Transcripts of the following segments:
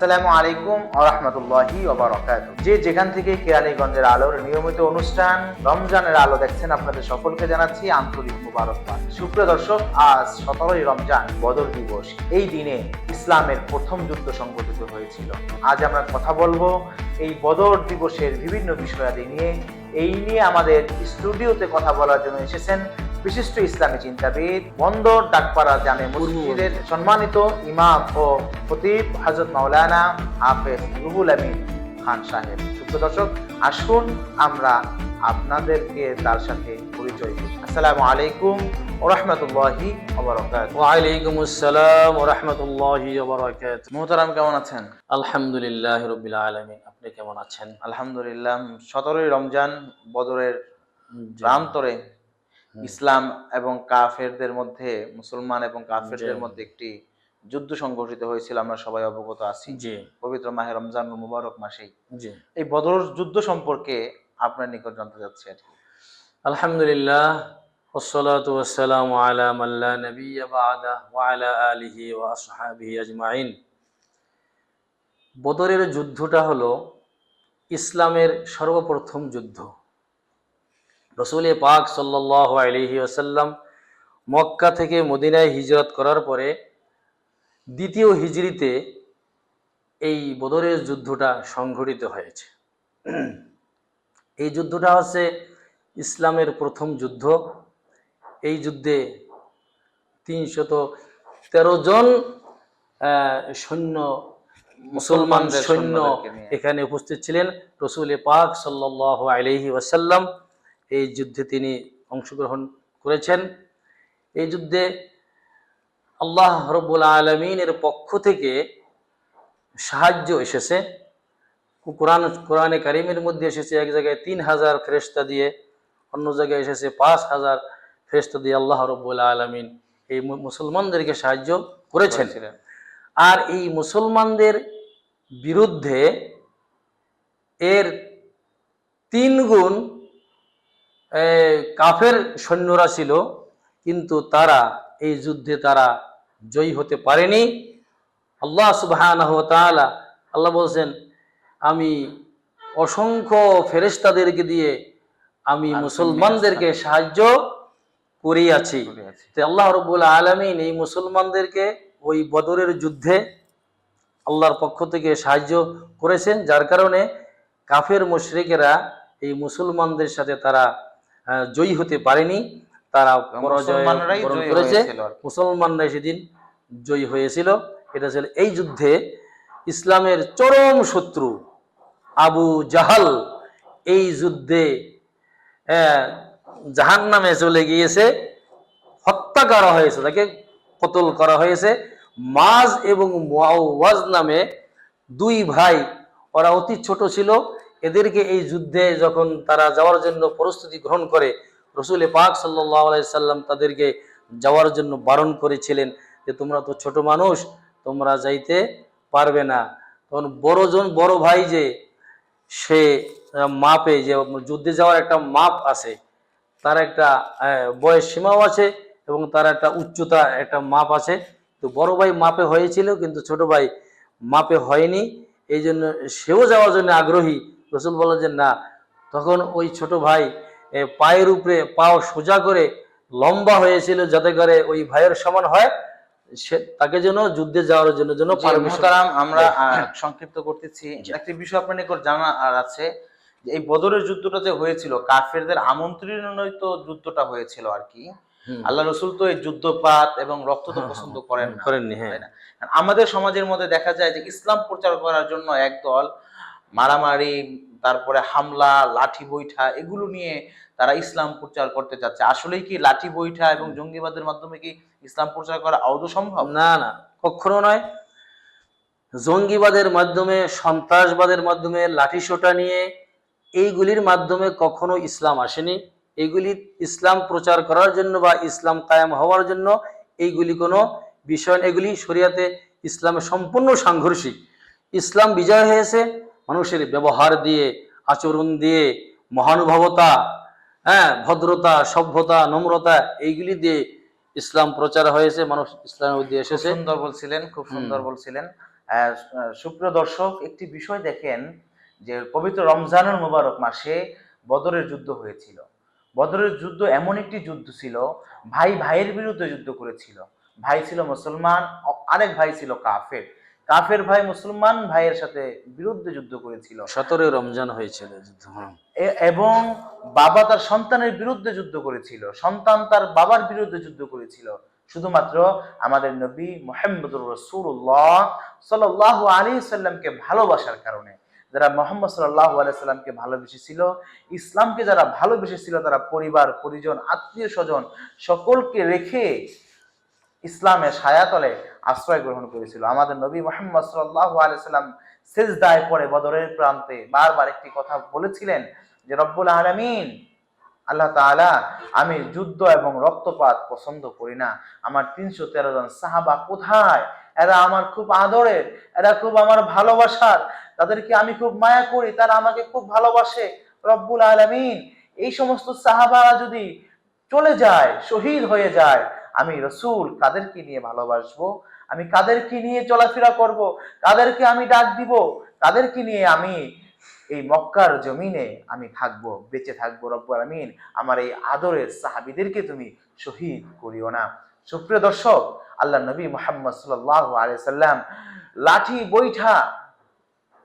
আসসালামু আলাইকুম আরহামতুল্লাহি ওবারকাত যে যেখান থেকে কেরানীগঞ্জের আলোর নিয়মিত অনুষ্ঠান, রমজানের আলো দেখছেন আপনাদের সকলকে জানাচ্ছি আন্তরিক মুবারকবাদ। সুপ্রিয় দর্শক, আজ সতেরোই রমজান, বদর দিবস। এই দিনে ইসলামের প্রথম যুদ্ধ সংঘটিত হয়েছিল। আজ আমরা কথা বলব এই বদর দিবসের বিভিন্ন বিষয়াদি নিয়ে। এই নিয়ে আমাদের স্টুডিওতে কথা বলার জন্য এসেছেন বিশিষ্ট ইসলামী চিন্তাবিদ বন্দর ডাকপাড়া জামে মসজিদের সম্মানিত ইমাম ও খতিব হজরত মাওলানা হাফেজ রুহুল আমিন খান সাহেব। সুপ্রিয় দর্শক আসুন আমরা আপনাদেরকে তার সাথে পরিচয় আসসালামু আলাইকুম ও রহমতুল্লাহি ওয়ালাইকুম আসসালাম ওয়া রাহমাতুল্লাহি মোহতারাম কেমন আছেন? আলহামদুলিল্লাহি রাব্বিল আলামিন। আপনি কেমন আছেন? আলহামদুলিল্লাহ সতেরোই রমজান বদরের। প্রান্তরে ইসলাম এবং কাফেরদের মধ্যে মুসলমান এবং কাফেরদের জি। মধ্যে একটি যুদ্ধ সংঘটিত হয়েছিল আমরা সবাই অবগত আছি জি পবিত্র মাহে রমজান মুবারক মাসেই জি এই বদর যুদ্ধ সম্পর্কে আপনার নিকট জানতে চাচ্ছি আর কি আলহামদুলিল্লাহ والصلاة والسلام على من لا نبي بعده وعلى آله وأصحابه أجمعين বদরের যুদ্ধটা হলো ইসলামের সর্বপ্রথম যুদ্ধ রসুল পাক সাল্লাহ আলহি আসাল্লাম মক্কা থেকে মদিনায় হিজরত করার পরে দ্বিতীয় হিজরিতে এই বদরের যুদ্ধটা সংঘটিত হয়েছে। এই যুদ্ধটা হচ্ছে ইসলামের প্রথম যুদ্ধ। এই যুদ্ধে তিনশত তেরো জন সৈন্য মুসলমান সৈন্য এখানে উপস্থিত ছিলেন রসুল পাক সাল্লাহ আলহি ওয়াসাল্লাম। এই যুদ্ধে তিনি অংশগ্রহণ করেছেন। এই যুদ্ধে আল্লাহ রব্বুল আলমিনের পক্ষ থেকে সাহায্য এসেছে। কোরআন কোরআনে কারিমের মধ্যে এসেছে এক জায়গায় তিন হাজার ফেরেস্তা দিয়ে অন্য জায়গায় এসেছে পাঁচ হাজার ফেরেস্তা দিয়ে আল্লাহ রব্বুল আলমিন এই মুসলমানদেরকে সাহায্য করেছেন। আর এই মুসলমানদের বিরুদ্ধে এর তিন গুণ কাফের সৈন্যরা ছিল কিন্তু তারা এই যুদ্ধে তারা জয়ী হতে পারেনি। আল্লাহ সুবাহ আল্লাহ বলছেন আমি অসংখ্য ফেরেস্তাদেরকে দিয়ে আমি মুসলমানদেরকে সাহায্য করিয়াছি। তো আল্লাহ রব্বুল আলমিন এই মুসলমানদেরকে ওই বদরের যুদ্ধে আল্লাহর পক্ষ থেকে সাহায্য করেছেন যার কারণে কাফের মুশরিকেরা এই মুসলমানদের সাথে তারা জয়ী হতে পারেনি। তারা পরাজয় করেছে। মুসলমানরা সেদিন জয়ী হয়েছিল। এটা ছিল এই যুদ্ধে ইসলামের চরম শত্রু আবু জাহাল। এই যুদ্ধে জাহান নামে চলে গিয়েছে। হত্যা করা হয়েছে তাকে কতল করা হয়েছে। মাজ এবং মুআওয়াজ নামে দুই ভাই ওরা অতি ছোট ছিল। এদেরকে এই যুদ্ধে যখন তারা যাওয়ার জন্য প্রস্তুতি গ্রহণ করে, রসুল পাক সাল্লাহ সাল্লাম তাদেরকে যাওয়ার জন্য বারণ করেছিলেন যে, তোমরা তো ছোট মানুষ, তোমরা যাইতে পারবে না। তখন বড়জন বড় ভাই যে, সে মাপে যে, যুদ্ধে যাওয়ার একটা মাপ আছে, তার একটা বয়স সীমাও আছে এবং তার একটা উচ্চতা একটা মাপ আছে। তো বড় ভাই মাপে হয়েছিল, কিন্তু ছোট ভাই মাপে হয়নি। এই জন্য সেও যাওয়ার জন্য আগ্রহী। রসুল বলে যে না। তখন ওই ছোট ভাই পায়ের উপরে পাও সোজা করে লম্বা হয়েছিল যাতে করে ওই ভাইয়ের সমান হয় সে তাকে যেন যুদ্ধে যাওয়ার জন্য যেন আমরা সংক্ষিপ্ত করতেছি। একটি বিষয় আপনার নিকট জানা আর আছে যে এই বদরের যুদ্ধটা যে হয়েছিল কাফেরদের আমন্ত্রণিত যুদ্ধটা হয়েছিল আর কি। আল্লাহ রসুল তো এই যুদ্ধপাত এবং রক্ত তো হ্যাঁ, পছন্দ হ্যাঁ, করেন না করেননি, হ্যাঁ। না? আমাদের সমাজের মধ্যে দেখা যায় যে ইসলাম প্রচার করার জন্য একদল মারামারি, তারপরে হামলা, লাঠি বৈঠা, এগুলো নিয়ে তারা ইসলাম প্রচার করতে চাচ্ছে। আসলেই কি লাঠি বৈঠা এবং জঙ্গিবাদের মাধ্যমে কি ইসলাম প্রচার করা আদৌ সম্ভব? না না, কখনো নয়। জঙ্গিবাদের মাধ্যমে, সন্ত্রাসবাদের মাধ্যমে লাঠিসোঁটা নিয়ে এইগুলির মাধ্যমে কখনো ইসলাম আসেনি। এইগুলি ইসলাম প্রচার করার জন্য বা ইসলাম কায়েম হওয়ার জন্য এইগুলি কোনো বিষয় এগুলি শরিয়াতে ইসলামে সম্পূর্ণ সাংঘর্ষিক। ইসলাম বিজয় হয়েছে মানুষের ব্যবহার দিয়ে আচরণ দিয়ে মহানুভবতা হ্যাঁ ভদ্রতা সভ্যতা নম্রতা এইগুলি দিয়ে ইসলাম প্রচার হয়েছে মানুষ ইসলামের মধ্যে এসেছে। সুন্দর বলছিলেন খুব সুন্দর। বলছিলেন। সুপ্রিয় দর্শক একটি বিষয় দেখেন যে পবিত্র রমজানুল মুবারক মাসে বদরের যুদ্ধ হয়েছিল। বদরের যুদ্ধ এমন একটি যুদ্ধ ছিল ভাই ভাইয়ের বিরুদ্ধে যুদ্ধ করেছিল। ভাই ছিল মুসলমান আরেক ভাই ছিল কাফের। কাফের ভাই মুসলমান ভাইয়ের সাথে বিরুদ্ধে যুদ্ধ করেছিল। সতেরোই রমজান হয়েছিল যুদ্ধ হ্যাঁ। এবং বাবা তার সন্তানের বিরুদ্ধে যুদ্ধ করেছিল। সন্তান তার বাবার বিরুদ্ধে যুদ্ধ করেছিল। শুধুমাত্র আমাদের নবী মোহাম্মদুর রসুল্লাহ সাল্লাহ আলী সাল্লামকে ভালোবাসার কারণে। যারা মোহাম্মদ সাল্লাহ আলাইসাল্লামকে ভালোবেসেছিল ইসলামকে যারা ভালোবেসেছিল তারা পরিবার পরিজন আত্মীয় স্বজন সকলকে রেখে ইসলামের ছায়াতলে আশ্রয় গ্রহণ করেছিল। আমাদের নবী মোহাম্মদ সাল্লাহ আলাইসাল্লাম সেজদায় পরে বদরের প্রান্তে বারবার একটি কথা বলেছিলেন যে, রব্বুল আলমিন, আল্লাহ তাআলা আমি যুদ্ধ এবং রক্তপাত পছন্দ করি না। আমার তিনশো তেরো জন সাহাবা কোথায়? এরা আমার খুব আদরের, এরা খুব আমার ভালোবাসার। তাদেরকে আমি খুব মায়া করি, তারা আমাকে খুব ভালোবাসে। রব্বুল আলমিন, এই সমস্ত সাহাবারা যদি চলে যায়, শহীদ হয়ে যায়, আমি রসুল কাদেরকে নিয়ে ভালোবাসবো? আমি কাদেরকে নিয়ে চলাফেরা করব? কাদেরকে আমি ডাক দিব? কাদেরকে নিয়ে আমি এই মক্কার জমিনে আমি থাকব, বেঁচে থাকব রব্বুল আলমিন। আমার এই আদরের সাহাবিদেরকে তুমি শহীদ করিও না। সুপ্রিয় দর্শক আল্লাহ নবী মোহাম্মদ আলিয়াল্লাম লাঠি বৈঠা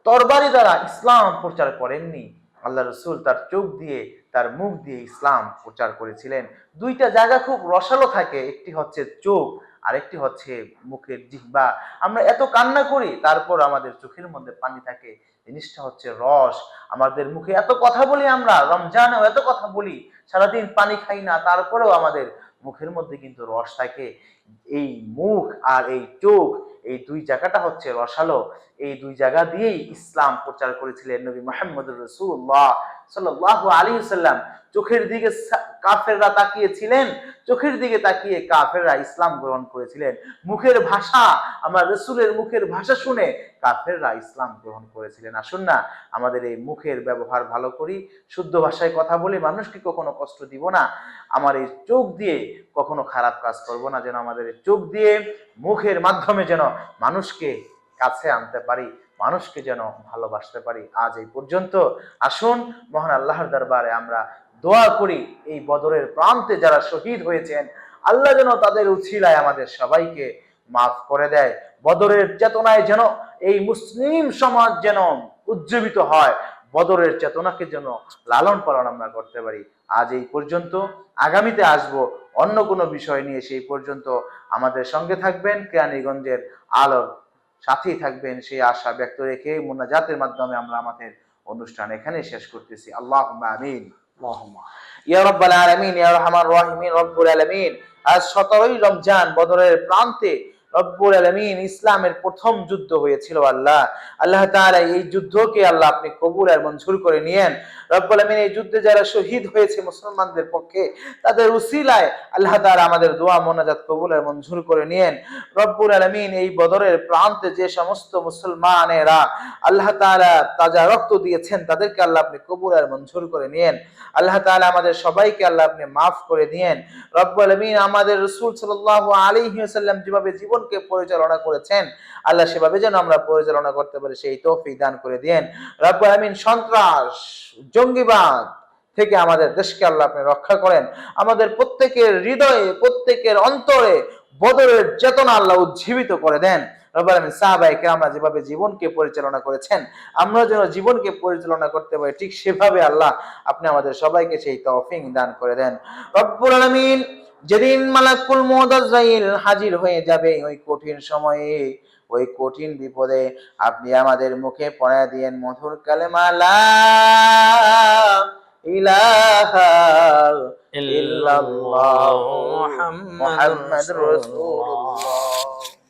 তরবারি দ্বারা ইসলাম প্রচার করেননি। আল্লাহ রসুল তার চোখ দিয়ে, তার মুখ দিয়ে ইসলাম প্রচার করেছিলেন। দুইটা জায়গা খুব রসালো থাকে, একটি হচ্ছে চোখ আরেকটি হচ্ছে মুখের জিহ্বা। আমরা এত কান্না করি, তারপর আমাদের চোখের মধ্যে পানি থাকে। জিনিসটা হচ্ছে রস। আমাদের মুখে এত কথা বলি আমরা, রমজানেও এত কথা বলি, সারাদিন পানি খাই না, তারপরেও আমাদের মুখের মধ্যে কিন্তু রস থাকে। এই মুখ আর এই চোখ এই দুই জায়গাটা হচ্ছে রসালো। এই দুই জায়গা দিয়েই ইসলাম প্রচার করেছিলেন নবী মোহাম্মদ রসুল্লাহ সাল্লাহ আলী সাল্লাম চোখের দিকে কাফেররা তাকিয়েছিলেন, চোখের দিকে তাকিয়ে কাফেররা ইসলাম গ্রহণ করেছিলেন। মুখের ভাষা, আমার রসুলের মুখের ভাষা শুনে কাফেররা ইসলাম গ্রহণ করেছিলেন। আসুন না, আমাদের এই মুখের ব্যবহার ভালো করি, শুদ্ধ ভাষায় কথা বলে মানুষকে কখনো কষ্ট দিব না। আমার এই চোখ দিয়ে কখনো খারাপ কাজ করব না, যেন আমাদের চোখ দিয়ে, মুখের মাধ্যমে যেন মানুষকে কাছে আনতে পারি, মানুষকে যেন ভালোবাসতে পারি। আজ এই পর্যন্ত আসুন, মহান আল্লাহর দরবারে আমরা দোয়া করি, এই বদরের প্রান্তে যারা শহীদ হয়েছেন, আল্লাহ যেন তাদের উছিলায় আমাদের সবাইকে মাফ করে দেয়। বদরের চেতনায় যেন এই মুসলিম সমাজ যেন উজ্জীবিত হয় বদরের চেতনাকে যেন লালন পালন আমরা করতে পারি। আজ এই পর্যন্ত আগামীতে আসব অন্য কোনো বিষয় নিয়ে। সেই পর্যন্ত আমাদের সঙ্গে থাকবেন কেরানীগঞ্জের আলোর সাথেই থাকবেন। সেই আশা ব্যক্ত রেখে মোনাজাতের মাধ্যমে আমরা আমাদের অনুষ্ঠান এখানে শেষ করতেছি। আল্লাহ আমিন। ইয়া রব্বাল আলামিন ইয়া রহমান রহিমিন রব্বুল আলামিন। আজ সতেরোই রমজান বদরের প্রান্তে রব্বুল আলামিন ইসলামের প্রথম যুদ্ধ হয়েছিল আল্লাহ। আল্লাহ তাআলা এই যুদ্ধকে আল্লাহ আপনি কবুল আর মঞ্জুর করে নিয়েন। রব্বুল আলামিন এই যুদ্ধে যারা শহীদ হয়েছে মুসলমানদের পক্ষে, তাদের উসিলায় আল্লাহ তাআলা আমাদের দোয়া, মোনাজাত কবুল আর মঞ্জুর করে নিয়েন। রব্বুল আলামিন এই বদরের প্রান্তে যে সমস্ত মুসলমানেরা আল্লাহ তাআলা তাজা রক্ত দিয়েছেন, তাদেরকে আল্লাহ আপনি কবুল আর মঞ্জুর করে নিয়েন। আল্লাহ তাআলা আমাদের সবাইকে আল্লাহ আপনি মাফ করে দিয়েন। রব্বুল আলমিন আমাদের রাসূল আলাইহি ওয়াসাল্লাম যেভাবে জীবনকে পরিচালনা করেছেন। আল্লাহ সেভাবে যেন আমরা পরিচালনা করতে পারি, সেই তৌফিক দান করে দেন রব্বুল আলামিন সন্ত্রাস, জঙ্গিবাদ থেকে আমাদের দেশকে আল্লাহ আপনি রক্ষা করেন। আমাদের প্রত্যেকের হৃদয়ে, প্রত্যেকের অন্তরে বদরের চেতনা আল্লাহ উজ্জীবিত করে দেন। রব্বুল আলামিন সাহাবায়ে কেরামরা যেভাবে জীবনকে পরিচালনা করেছেন আমরা যেন জীবনকে পরিচালনা করতে পারি, ঠিক সেভাবে আল্লাহ আপনি আমাদের সবাইকে সেই তৌফিক দান করে দেন। রব্বুল আলামিন যেদিন মালাকুল মুদাজ্জাইল হাজির হয়ে যাবে ওই কঠিন সময়ে ওই কঠিন বিপদে আপনি আমাদের মুখে পড়া দিয়েন মধুর কালেমা লা ইলাহা ইল্লাল্লাহু মুহাম্মাদুর রাসূলুল্লাহ।